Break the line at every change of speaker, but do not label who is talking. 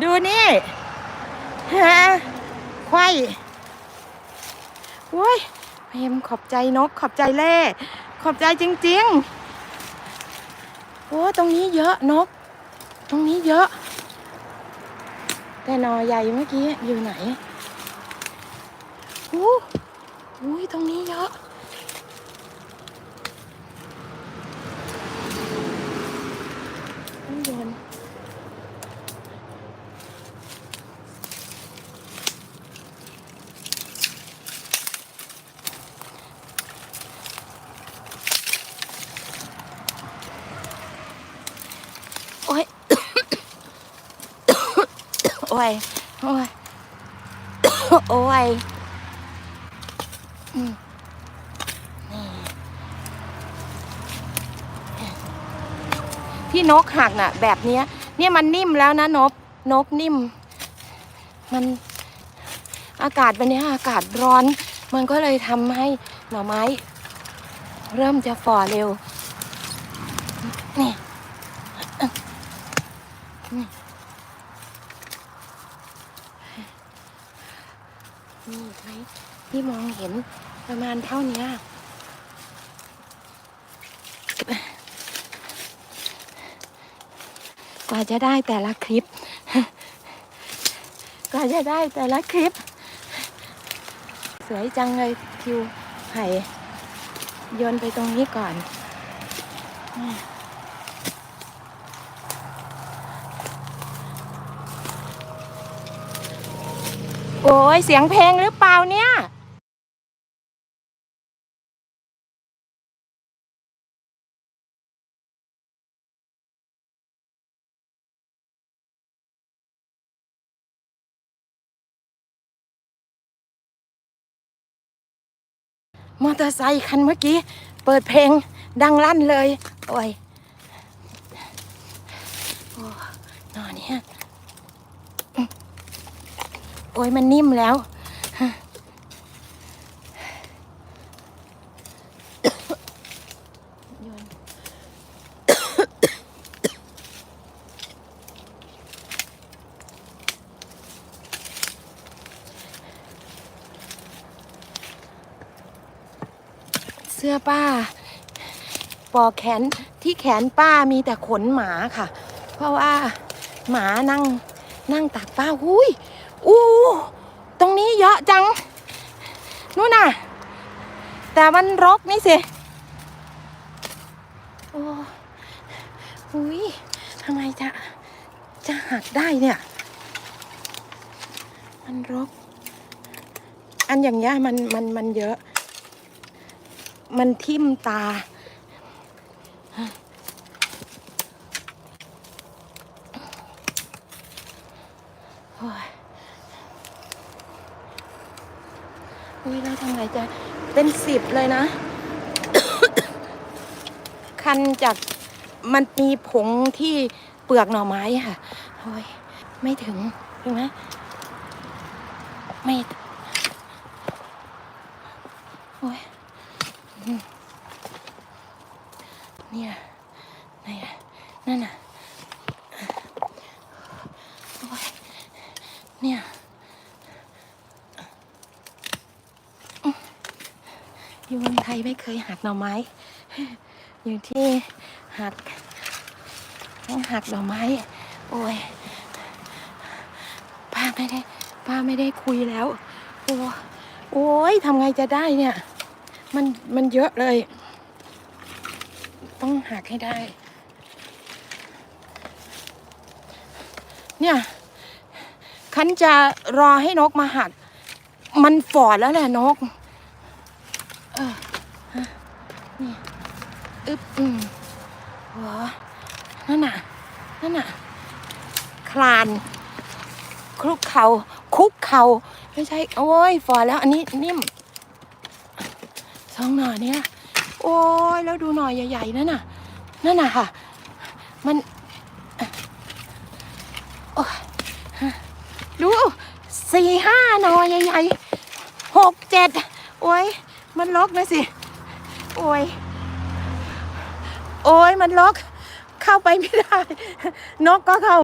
ดูนี่ฮะควายโว้ยเพมขอบใจนก ขอบใจเล่ ขอบใจจริง ๆ โอ้ตรงนี้เยอะนก ตรงนี้เยอะ แต่นอใหญ่เมื่อกี้อยู่ไหนอู้อุ้ยตรงนี้เยอะ ข้างบนโอ้ย โอ้ย โอ้ย โอ้ยนี่ที่นกหักน่ะ แบบเนี้ย เนี่ยมันนิ่มแล้วนะนกนกนิ่ม มันอากาศวันนี้อากาศร้อน มันก็เลยทำให้หน่อไม้ เริ่มจะฝ่อเร็วนี่นี่ นี่ไหมที่มองเห็นประมาณเท่านี้กว่าจะได้แต่ละคลิป กว่าจะได้แต่ละคลิป สวยจังเลยทิวไผ่โยนไปตรงนี้ก่อน โอ้ยเสียงเพลงหรือเปล่าเนี่ยมอเตอร์ไซคันเมื่อกี้ เปิดเพลงดังลั่นเลย โอ้ยโอ้นอนเนี่ย โอ้ยมันนิ่มแล้ว เสื้อป้า ปอแขนที่แขนป้ามีแต่ขนหมาค่ะ เพราะว่าหมานั่งนั่งตักป้าหุ้ย อู้ตรงนี้เยอะจัง นู่นน่ะ แต่มันรกนี่สิโอ้หุยทำไมจะ จะหักได้เนี่ย มันรก อันอย่างเงี้ยมันมันมันเยอะ มันทิ่มตาโอ้ย อุ้ยแล้วทำไงจะเป็นสิบเลยนะ คันจากมันมีผงที่เปลือกหน่อไม้ค่ะโอ้ยไม่ถึงถึงไหมไม่โอ้ยเนี่ยไหนอะนั่นน่ะโอ้ยเนี่ยอืม อยู่เมืองไทยไม่เคยหักหน่อไม้ อยู่ที่หักต้องหักหน่อไม้ โอ้ยป้าไม่ได้ ป้าไม่ได้คุยแล้ว โอ้โอ้ยทำไงจะได้เนี่ย มันมันเยอะเลย ต้องหักให้ได้ เนี่ยคันจะรอให้นกมาหัก มันฝอดแล้วแหละนก เออฮะ นี่อึบอืมหัวนั่นน่ะ นั่นน่ะ คลาน คลุกเขาคุกเขาไม่ใช่ โอ้ยฝอแล้ว อันนี้นิ่มสองหน่อเนี้ยโอ้ยแล้วดูหน่อใหญ่ๆนั่นน่ะ นั่นน่ะค่ะ มันโอ้ยดูสี่ห้าหน่อใหญ่ๆหกเจ็ดโอ้ยมันลกนะสิ โอ้ย โอ้ยมันล็อก เข้าไปไม่ได้ นกก็เข้า